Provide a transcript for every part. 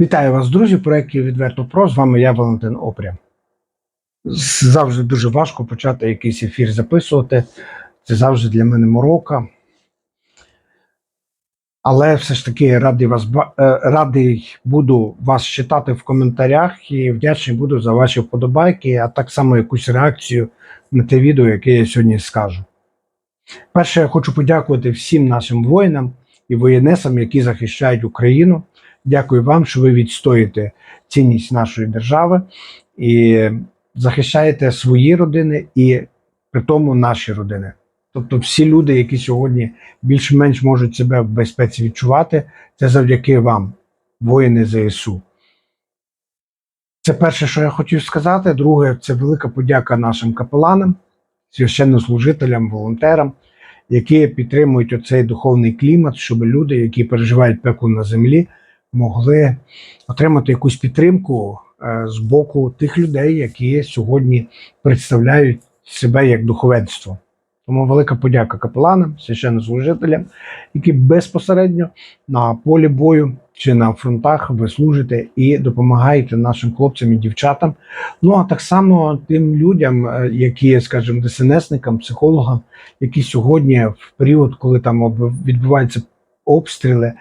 Вітаю вас, друзі. Проєкті Відверто Про. З вами я, Валентин Опря. Завжди дуже важко почати якийсь ефір записувати. Це завжди для мене морока. Але все ж таки радий вас е, радий буду вас читати в коментарях і вдячний буду за ваші вподобайки, а так само якусь реакцію на те відео, яке я сьогодні скажу. Перше, я хочу подякувати всім нашим воїнам і воєнесам, які захищають Україну. Дякую вам, що ви відстоїте цінність нашої держави і захищаєте свої родини і при тому наші родини. Тобто, всі люди, які сьогодні більш-менш можуть себе в безпеці відчувати, це завдяки вам, воїни ЗСУ. Це перше, що я хотів сказати. Друге, це велика подяка нашим капеланам, священнослужителям, волонтерам, які підтримують оцей духовний клімат, щоб люди, які переживають пекло на землі, могли отримати якусь підтримку е, з боку тих людей, які сьогодні представляють себе як духовенство. Тому велика подяка капеланам, священнослужителям, які безпосередньо на полі бою чи на фронтах ви служите і допомагаєте нашим хлопцям і дівчатам. Ну а так само тим людям, е, які, скажімо, ДСНСникам, психологам, які сьогодні, в період, коли там відбуваються обстріли,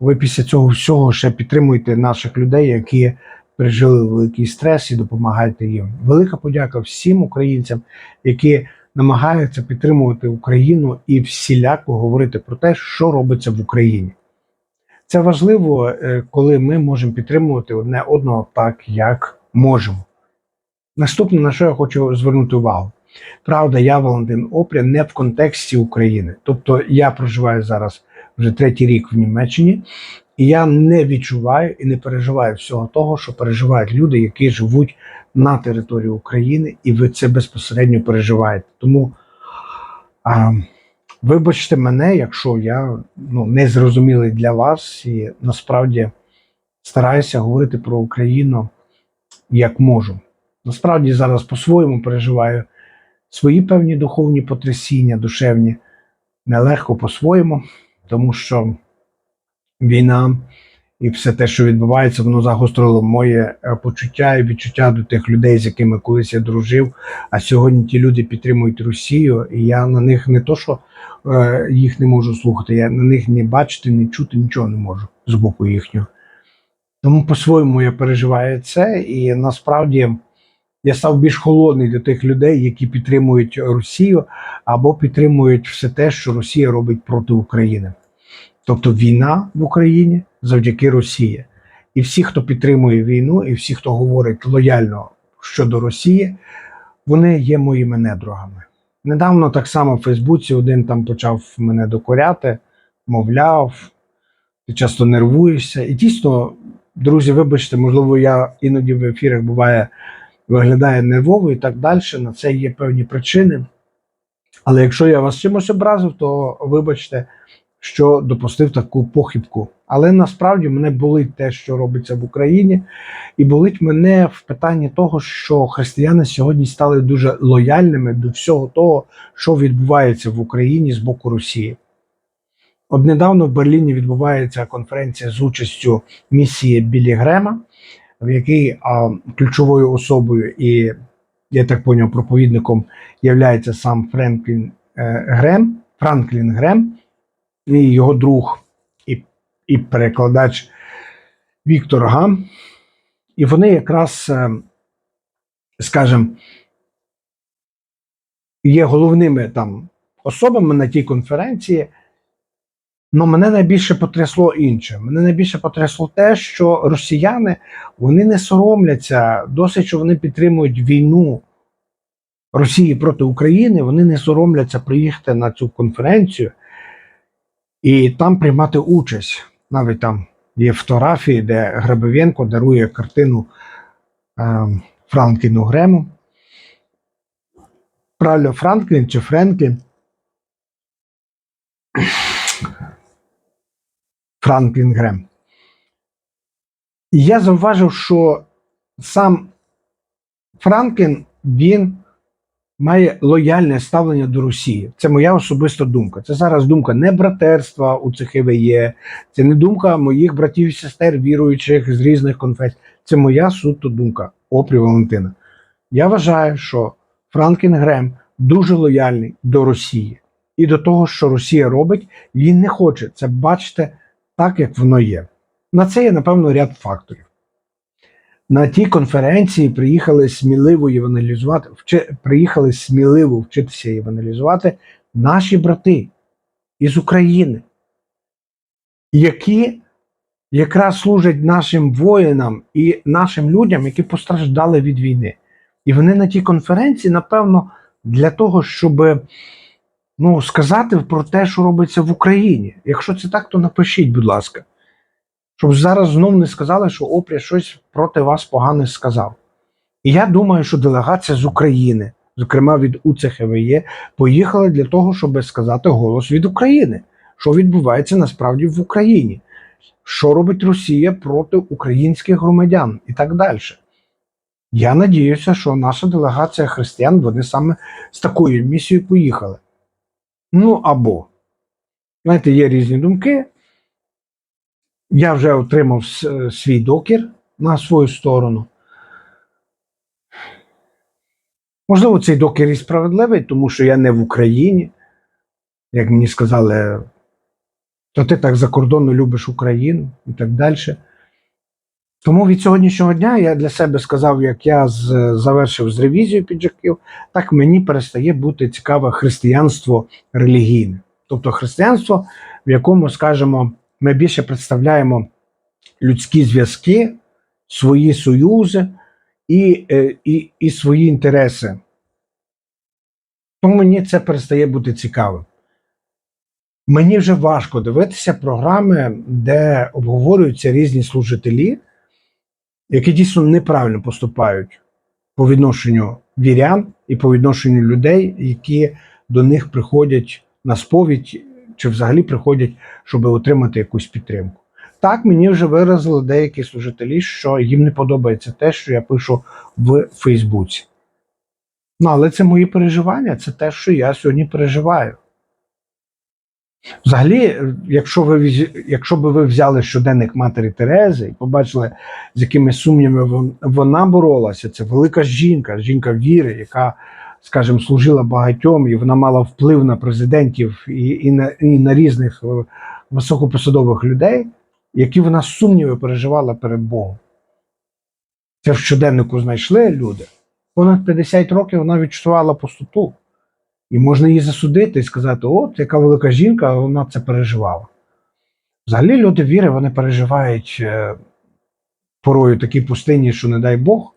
ви після цього всього ще підтримуєте наших людей, які пережили великий стрес і допомагаєте їм. Велика подяка всім українцям, які намагаються підтримувати Україну і всіляко говорити про те, що робиться в Україні. Це важливо, е, коли ми можемо підтримувати одне одного так, як можемо. Наступне, на що я хочу звернути увагу. Правда, я Валентин Опря не в контексті України. Тобто я проживаю зараз вже третій рік в Німеччині, і я не відчуваю і не переживаю всього того, що переживають люди, які живуть на території України, і ви це безпосередньо переживаєте. Тому а, вибачте мене, якщо я ну, не зрозумілий для вас, і насправді стараюся говорити про Україну як можу. Насправді зараз по-своєму переживаю свої певні духовні потрясіння, душевні, нелегко по-своєму, тому що війна і все те, що відбувається, воно загострило моє е, почуття і відчуття до тих людей, з якими колись я дружив. А сьогодні ті люди підтримують Росію, і я на них не то, що е, їх не можу слухати, я на них не бачити, не чути, нічого не можу з боку їхнього. Тому по-своєму я переживаю це, і насправді я став більш холодний до тих людей, які підтримують Росію або підтримують все те, що Росія робить проти України. Тобто війна в Україні завдяки Росії. І всі, хто підтримує війну, і всі, хто говорить лояльно щодо Росії, вони є моїми недругами. Недавно так само в Фейсбуці один там почав мене докоряти, мовляв, ти часто нервуєшся. І дійсно, друзі, вибачте, можливо, я іноді в ефірах буває виглядає нервово і так далі. На це є певні причини. Але якщо я вас чимось образив, то вибачте, що допустив таку похибку. Але насправді мене болить те, що робиться в Україні, і болить мене в питанні того, що християни сьогодні стали дуже лояльними до всього того, що відбувається в Україні з боку Росії. От недавно в Берліні відбувається конференція з участю місії Білі Грема, в якій а, ключовою особою і, я так поняв, проповідником є сам Френклін е, Грем, Франклін Грем і його друг і, і перекладач Віктор Гам. І вони якраз, е, скажімо, є головними там особами на тій конференції. Но мене найбільше потрясло інше. Мене найбільше потрясло те, що росіяни вони не соромляться, досить, що вони підтримують війну Росії проти України, вони не соромляться приїхати на цю конференцію і там приймати участь. Навіть там є фотографії, де Грабовенко дарує картину е, Франкліну Грему. Правильно, Франклін чи Френклін. Франклін Грем. І я зауважив, що сам Франклін він має лояльне ставлення до Росії. Це моя особиста думка. Це зараз думка не братерства у цих ЦХВЄ, це не думка моїх братів і сестер, віруючих з різних конфесій. Це моя суто думка, опрі Валентина. Я вважаю, що Франклін Грем дуже лояльний до Росії і до того, що Росія робить, він не хоче це бачити так, як воно є. На це є, напевно, ряд факторів. На тій конференції приїхали сміливо євангелізувати, вчи, приїхали сміливо вчитися євангелізувати наші брати із України, які якраз служать нашим воїнам і нашим людям, які постраждали від війни. І вони на тій конференції, напевно, для того, щоб ну, сказати про те, що робиться в Україні. Якщо це так, то напишіть, будь ласка. Щоб зараз знов не сказали, що Опря щось проти вас погане сказав. І я думаю, що делегація з України, зокрема від УЦХВЄ, поїхала для того, щоб сказати голос від України, що відбувається насправді в Україні, що робить Росія проти українських громадян і так далі. Я надіюся, що наша делегація християн вони саме з такою місією поїхали. Ну або, знаєте, є різні думки. Я вже отримав свій докір на свою сторону. Можливо, цей докір і справедливий, тому що я не в Україні. Як мені сказали, то ти так закордонно любиш Україну і так далі. Тому від сьогоднішнього дня я для себе сказав, як я з, завершив з ревізією піджаків, так мені перестає бути цікаве християнство релігійне. Тобто християнство, в якому, скажімо, ми більше представляємо людські зв'язки, свої союзи і, е, і, і свої інтереси. Тому мені це перестає бути цікавим. Мені вже важко дивитися програми, де обговорюються різні служителі, які дійсно неправильно поступають по відношенню вірян і по відношенню людей, які до них приходять на сповідь чи взагалі приходять, щоб отримати якусь підтримку. Так, мені вже виразили деякі служителі, що їм не подобається те, що я пишу в Фейсбуці. Ну, але це мої переживання, це те, що я сьогодні переживаю. Взагалі, якщо ви якщо би ви взяли щоденник матері Терези і побачили, з якими сумнівами вона боролася, це велика жінка, жінка віри, яка, скажімо, служила багатьом, і вона мала вплив на президентів і, і, на, і на різних е, високопосадових людей, які вона сумніви переживала перед Богом. Це в щоденнику знайшли люди. Понад 50 років вона відчувала пустоту. І можна її засудити і сказати, от, яка велика жінка, вона це переживала. Взагалі, люди віри, вони переживають е, порою такі пустині, що не дай Бог.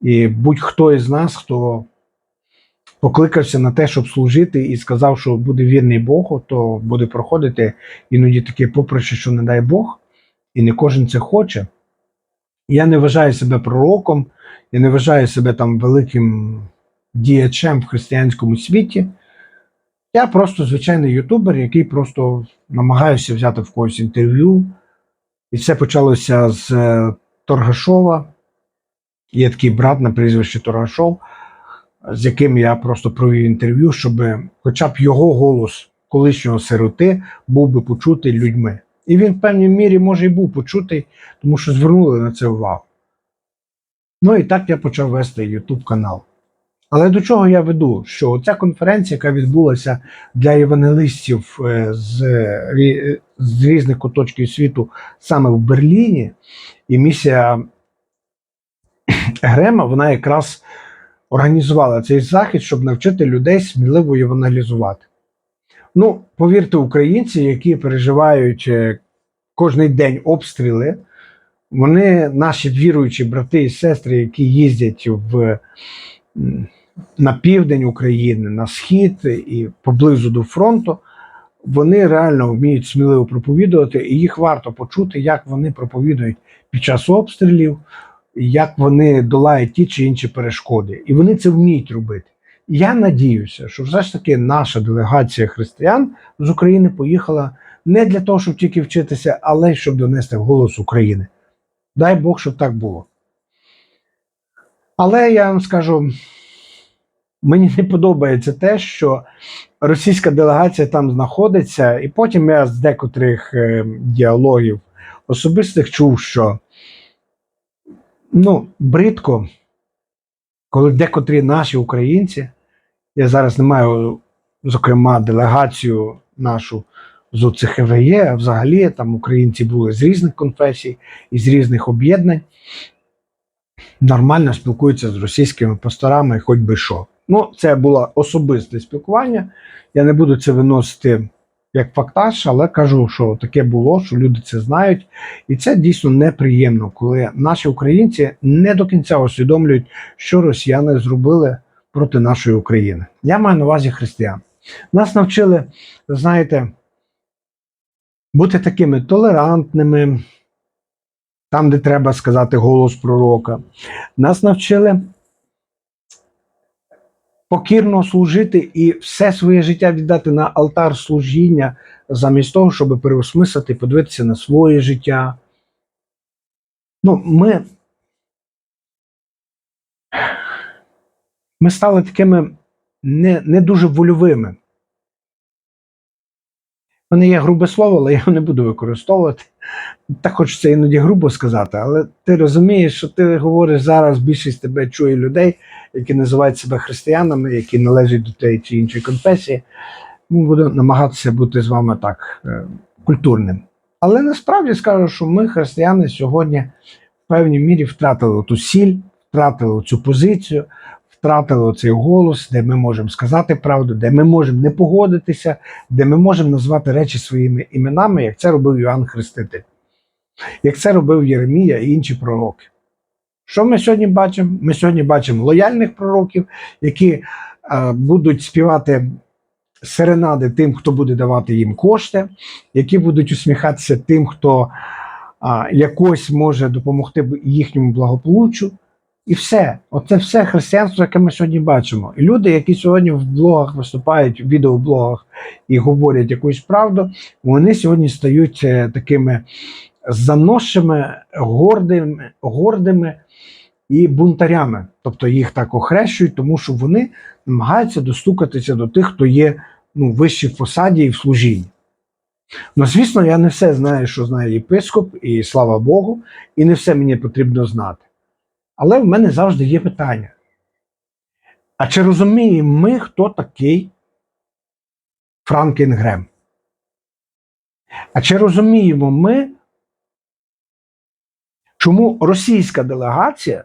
І будь-хто із нас, хто покликався на те, щоб служити, і сказав, що буде вірний Богу, то буде проходити іноді таке поприще, що не дай Бог, і не кожен це хоче. Я не вважаю себе пророком, я не вважаю себе там великим діячем в християнському світі. Я просто звичайний ютубер, який просто намагаюся взяти в когось інтерв'ю. І все почалося з е, Торгашова. Є такий брат на прізвище Торгашов, з яким я просто провів інтерв'ю, щоб хоча б його голос колишнього сироти був би почутий людьми. І він в певній мірі може і був почутий, тому що звернули на це увагу. Ну і так я почав вести YouTube канал. Але до чого я веду? Що ця конференція, яка відбулася для євангелистів е, з, з різних куточків світу саме в Берліні, і місія Грема, вона якраз організувала цей захід, щоб навчити людей сміливо євангелізувати. Ну, повірте, українці, які переживають е, кожний день обстріли, вони, наші віруючі брати і сестри, які їздять в на південь України, на схід і поблизу до фронту, вони реально вміють сміливо проповідувати, і їх варто почути, як вони проповідують під час обстрілів, як вони долають ті чи інші перешкоди. І вони це вміють робити. Я надіюся, що все ж таки наша делегація християн з України поїхала не для того, щоб тільки вчитися, але й щоб донести голос України. Дай Бог, щоб так було. Але я вам скажу, Мені не подобається те, що російська делегація там знаходиться, і потім я з декотрих е, діалогів особистих чув, що ну, бридко, коли декотрі наші українці, я зараз не маю, зокрема, делегацію нашу з УЦХВЄ, а взагалі там українці були з різних конфесій і з різних об'єднань, нормально спілкуються з російськими пасторами, хоч би що. Ну, це було особисте спілкування. Я не буду це виносити як фактаж, але кажу, що таке було, що люди це знають. І це дійсно неприємно, коли наші українці не до кінця усвідомлюють, що росіяни зробили проти нашої України. Я маю на увазі християн. Нас навчили, знаєте, бути такими толерантними, там, де треба сказати голос пророка. Нас навчили покірно служити і все своє життя віддати на алтар служіння, замість того, щоб переосмислити, подивитися на своє життя. Ну, ми, ми стали такими не, не дуже вольовими. У мене є грубе слово, але я його не буду використовувати. Так хочеться іноді грубо сказати, але ти розумієш, що ти говориш зараз, більшість тебе чує людей, які називають себе християнами, які належать до тієї чи іншої конфесії. Ну, буду намагатися бути з вами так е, культурним. Але насправді скажу, що ми, християни, сьогодні в певній мірі втратили ту сіль, втратили цю позицію, втратили цей голос, де ми можемо сказати правду, де ми можемо не погодитися, де ми можемо назвати речі своїми іменами, як це робив Іоанн Хреститель, як це робив Єремія і інші пророки. Що ми сьогодні бачимо? Ми сьогодні бачимо лояльних пророків, які е, будуть співати серенади тим, хто буде давати їм кошти, які будуть усміхатися тим, хто а, якось може допомогти їхньому благополуччю. І все, оце все християнство, яке ми сьогодні бачимо. І люди, які сьогодні в блогах виступають, в відеоблогах і говорять якусь правду, вони сьогодні стають е, такими заносшими, гордими, гордими і бунтарями. Тобто їх так охрещують, тому що вони намагаються достукатися до тих, хто є ну, вищі в посаді і в служінні. Ну, звісно, я не все знаю, що знає єпископ, і слава Богу, і не все мені потрібно знати. Але в мене завжди є питання. А чи розуміємо ми, хто такий Франкен Грем? А чи розуміємо ми, чому російська делегація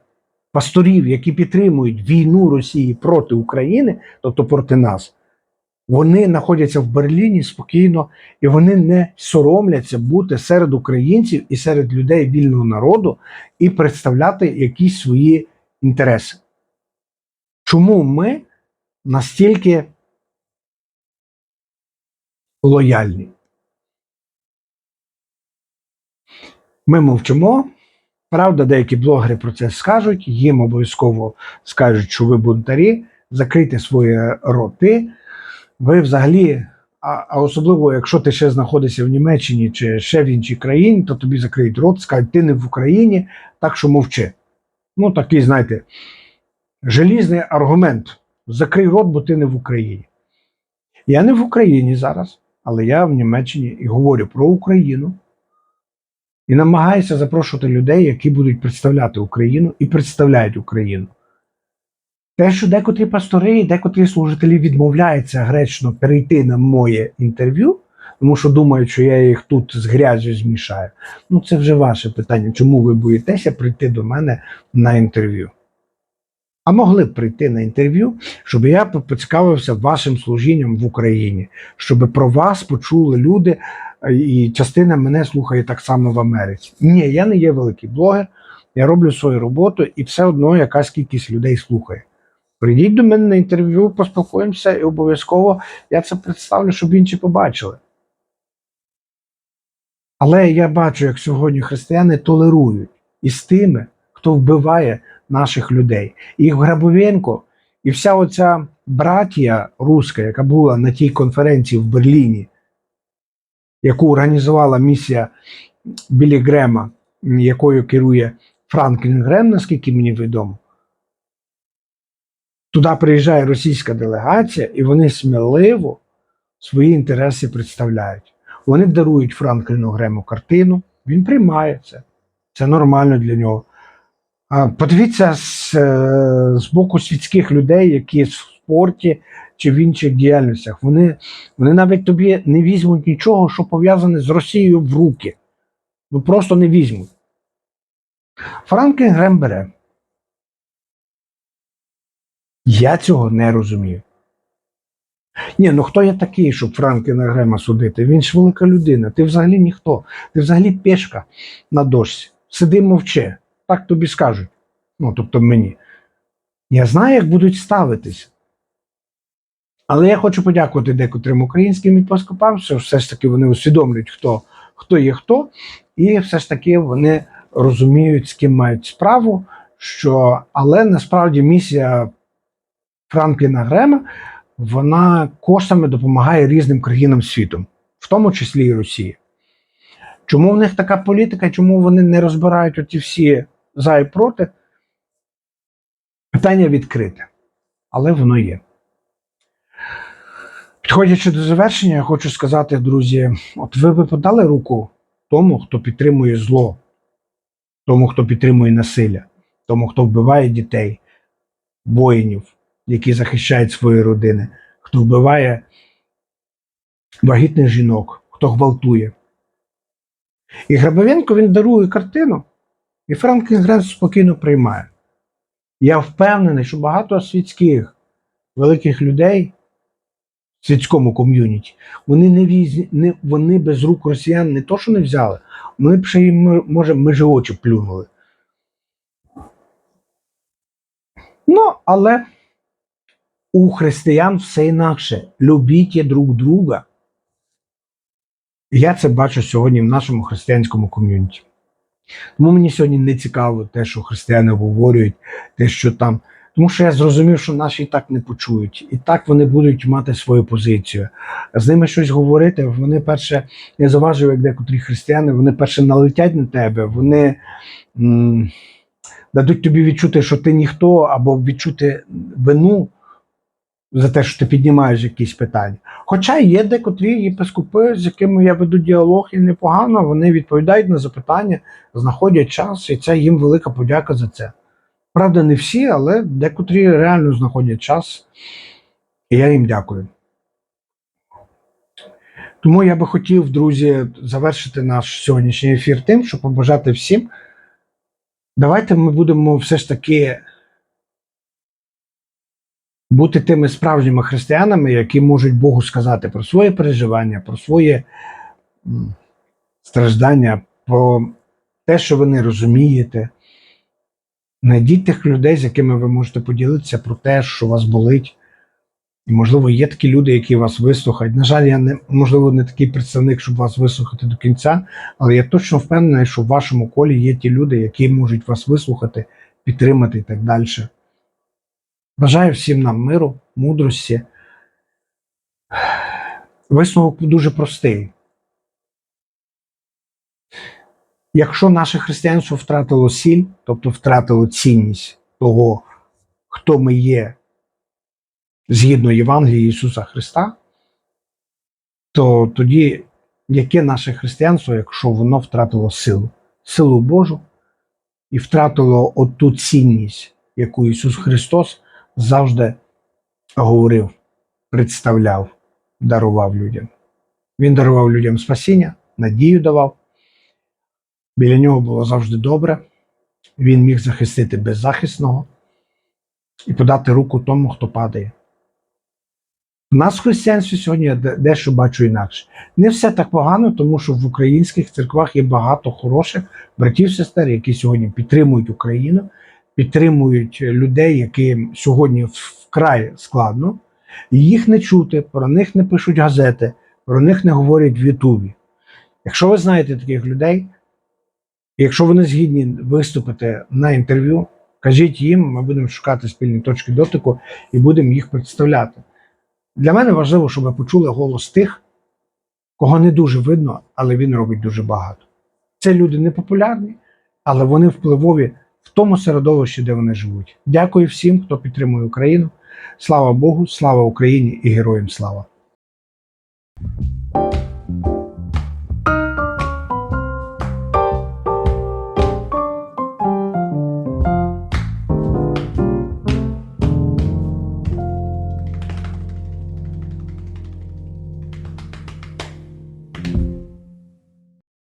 пасторів, які підтримують війну Росії проти України, тобто проти нас, вони знаходяться в Берліні спокійно і вони не соромляться бути серед українців і серед людей вільного народу і представляти якісь свої інтереси. Чому ми настільки лояльні? Ми мовчимо. Правда, деякі блогери про це скажуть, їм обов'язково скажуть, що ви бунтарі, закрийте свої роти. Ви взагалі, а, а особливо, якщо ти ще знаходишся в Німеччині чи ще в іншій країні, то тобі закриють рот, скажуть, ти не в Україні, так що мовчи. Ну, такий, знаєте, желізний аргумент. Закрий рот, бо ти не в Україні. Я не в Україні зараз, але я в Німеччині і говорю про Україну. І намагаюся запрошувати людей, які будуть представляти Україну і представляють Україну. Те, що декотрі пастори і декотрі служителі відмовляються гречно перейти на моє інтерв'ю, тому що думають, що я їх тут з грязю змішаю. Ну, це вже ваше питання. Чому ви боїтеся прийти до мене на інтерв'ю? А могли б прийти на інтерв'ю, щоб я поцікавився вашим служінням в Україні, щоб про вас почули люди, і частина мене слухає так само в Америці. Ні, я не є великий блогер, я роблю свою роботу і все одно якась кількість людей слухає. Прийдіть до мене на інтерв'ю, поспілкуємося, і обов'язково я це представлю, щоб інші побачили. Але я бачу, як сьогодні християни толерують із тими, хто вбиває наших людей. І Грабовенко, і вся оця братія руська, яка була на тій конференції в Берліні, яку організувала місія Білі Грема, якою керує Франклін Грем, наскільки мені відомо, Туди приїжджає російська делегація, і вони сміливо свої інтереси представляють. Вони дарують Франкліну Грему картину, він приймає це. Це нормально для нього. Подивіться з, е, з боку світських людей, які в спорті чи в інших діяльностях. Вони, вони навіть тобі не візьмуть нічого, що пов'язане з Росією в руки. Ну просто не візьмуть. Франклін Грем бере. Я цього не розумію. Ні, ну хто я такий, щоб Франкліна Грема судити? Він ж велика людина. Ти взагалі ніхто. Ти взагалі пешка на дошці. Сиди мовчи. Так тобі скажуть. Ну, тобто мені. Я знаю, як будуть ставитись. Але я хочу подякувати декотрим українським епископам, що все ж таки вони усвідомлюють, хто, хто є хто, і все ж таки вони розуміють, з ким мають справу. Що, але насправді місія Франкліна Грема вона коштами допомагає різним країнам світу, в тому числі і Росії. Чому в них така політика, чому вони не розбирають оці всі за і проти? Питання відкрите, але воно є. Підходячи до завершення, я хочу сказати, друзі: от ви би подали руку тому, хто підтримує зло, тому, хто підтримує насилля, тому, хто вбиває дітей, воїнів, які захищають свої родини, хто вбиває вагітних жінок, хто гвалтує. І Грабовенко він дарує картину, і Франклін Грем спокійно приймає. Я впевнений, що багато світських великих людей світському ком'юніті, вони не віз... не, вони без рук росіян не то, що не взяли, вони б ще їм, може, межі очі плюнули. Ну, але у християн все інакше. Любіть друг друга. Я це бачу сьогодні в нашому християнському ком'юніті. Тому мені сьогодні не цікаво те, що християни говорять, те, що там. Тому що я зрозумів, що наші так не почують, і так вони будуть мати свою позицію. З ними щось говорити. Вони перше, я заважив, як декотрі християни, вони перше налетять на тебе, вони м, дадуть тобі відчути, що ти ніхто, або відчути вину за те, що ти піднімаєш якісь питання. Хоча є декотрі єпископи, з якими я веду діалог, і непогано, вони відповідають на запитання, знаходять час, і це їм велика подяка за це. Правда, не всі, але декотрі реально знаходять час, і я їм дякую. Тому я би хотів, друзі, завершити наш сьогоднішній ефір тим, щоб побажати всім. Давайте ми будемо все ж таки бути тими справжніми християнами, які можуть Богу сказати про своє переживання, про своє страждання, про те, що ви не розумієте. Найдіть тих людей, з якими ви можете поділитися про те, що вас болить. І, можливо, є такі люди, які вас вислухають. На жаль, я не можливо не такий представник, щоб вас вислухати до кінця, але я точно впевнений, що в вашому колі є ті люди, які можуть вас вислухати, підтримати і так далі. Бажаю всім нам миру, мудрості. Висновок дуже простий. Якщо наше християнство втратило сіль, тобто втратило цінність того, хто ми є згідно Євангелії Ісуса Христа, то тоді яке наше християнство, якщо воно втратило силу, силу Божу і втратило оту цінність, яку Ісус Христос завжди говорив, представляв, дарував людям. Він дарував людям спасіння, надію давав. Біля нього було завжди добре. Він міг захистити беззахисного і подати руку тому, хто падає. У нас в християнстві сьогодні я дещо бачу інакше. Не все так погано, тому що в українських церквах є багато хороших братів сестер, які сьогодні підтримують Україну, підтримують людей, яким сьогодні вкрай складно, їх не чути, про них не пишуть газети, про них не говорять в Ютубі. Якщо ви знаєте таких людей, якщо вони згідні виступити на інтерв'ю, кажіть їм, ми будемо шукати спільні точки дотику і будемо їх представляти. Для мене важливо, щоб ви почули голос тих, кого не дуже видно, але він робить дуже багато. Це люди непопулярні, але вони впливові в тому середовищі, де вони живуть. Дякую всім, хто підтримує Україну. Слава Богу, слава Україні і героям слава!